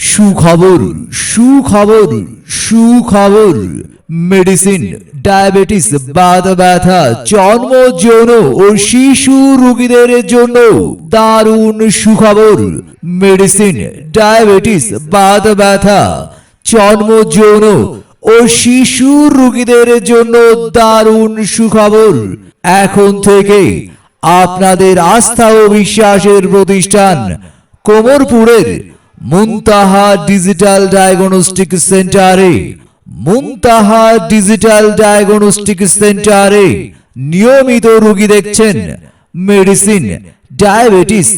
সুখবর সুখবর সুখবর মেডিসিন ডায়াবেটিস বাত ব্যথা জন্ম যৌন ও শিশু রোগীদের জন্য দারুণ সুখবর মেডিসিন ডায়াবেটিস বাত ব্যথা জন্ম যৌন ও শিশু রোগীদের জন্য দারুণ সুখবর। এখন থেকে আপনাদের আস্থা ও বিশ্বাসের প্রতিষ্ঠান কোমরপুরের মুনতাহা ডিজিটাল ডায়াগনস্টিক সেন্টারে, মুনতাহা ডিজিটাল ডায়াগনস্টিক সেন্টারে নিয়মিত রোগী দেখছেন মেডিসিন, ডায়াবেটিস,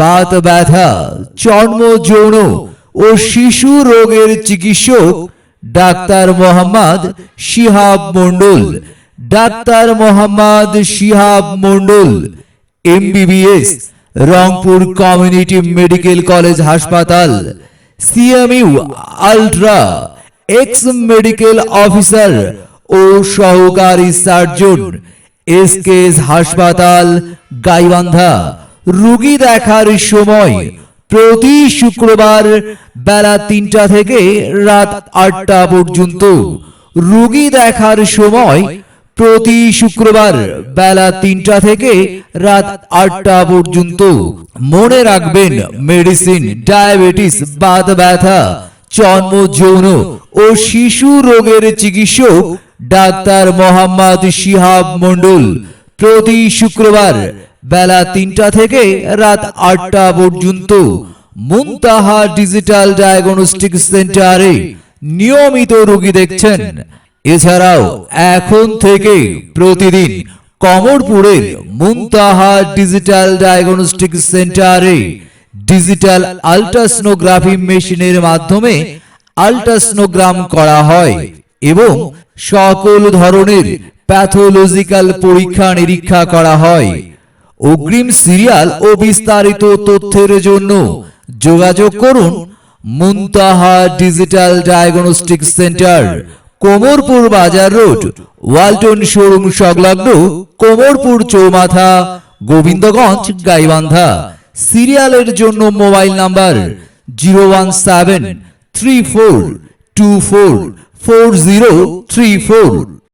বাত ব্যথা, চর্ম যৌন ও শিশু রোগের চিকিৎসক doctor Mohammad Shihab Mondal doctor Mohammad Shihab Mondal MBBS Rangpur community medical college হাসপাতাল, CMU ultra, ex medical officer ও সহকারী সার্জন, এসকেএস হাসপাতাল, গাইবান্ধা। রোগী দেখার সময় প্রতি শুক্রবার বেলা তিনটা থেকে রাত আটটা পর্যন্ত। রুগী দেখার সময় প্রতি শুক্রবার বেলা তিনটা থেকে রাত আটটা পর্যন্ত মনে রাখবেন মেডিসিন, ডায়াবেটিস, বাত ব্যথা চর্ম যৌন ও শিশু রোগের চিকিৎসক ডাক্তার মোহাম্মদ শিহাব মন্ডল প্রতি শুক্রবার বেলা তিনটা থেকে রাত আটটা পর্যন্ত মুনতাহা ডিজিটাল ডায়াগনস্টিক সেন্টারে নিয়মিত রোগী দেখছেন। এছাড়াও এখন থেকে প্রতিদিন কমরপুরের মুনতাহা ডিজিটাল ডায়াগনস্টিক সেন্টারে ডিজিটাল আল্ট্রাসনোগ্রাফি মেশিনের মাধ্যমে আল্ট্রাসনোগ্রাম করা হয় এবং সকল ধরনের প্যাথোলজিক্যাল পরীক্ষা নিরীক্ষা করা হয়। অগ্রিম সিরিয়াল ও বিস্তারিত তথ্যের জন্য যোগাযোগ করুন Muntaha digital diagnostic centre Komorpur বাজার রোড, ওয়ালটন শোরুম সংলগ্ন কোমরপুর চৌমাথা, গোবিন্দগঞ্জ গাইবান্ধা। সিরিয়ালের জন্য mobile number zero one seven three four two four four zero three four.